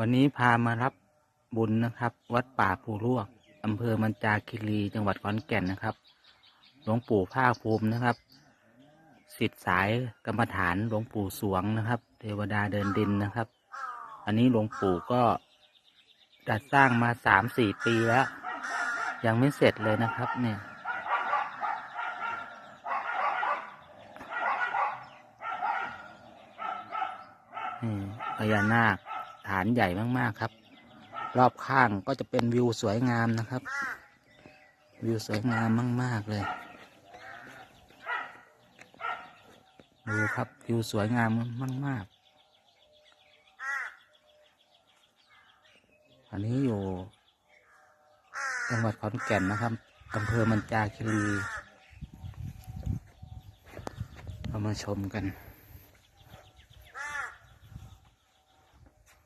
วันนี้พามารับบุญนะครับ วัดป่าภูลวกอำเภอมันจาคีรีจังหวัดขอนแก่นนะครับ หลวงปู่ภาคภูมินะครับสิทธิสายกรรมฐานหลวงปู่สวงนะครับ เทวดาเดินดินนะครับ อันนี้หลวงปู่ก็จัดสร้างมาสามสี่ปีแล้ว ยังไม่เสร็จเลยนะครับเนี่ยพญานาค ฐานใหญ่มากๆครับ รอบข้างก็จะเป็นวิวสวยงามนะครับ วิวสวยงามมาก ๆเลยดูครับวิวสวยงามมาก ๆ อันนี้อยู่จังหวัดขอนแก่นนะครับอำเภอมันจาคีรีเรามาชมกัน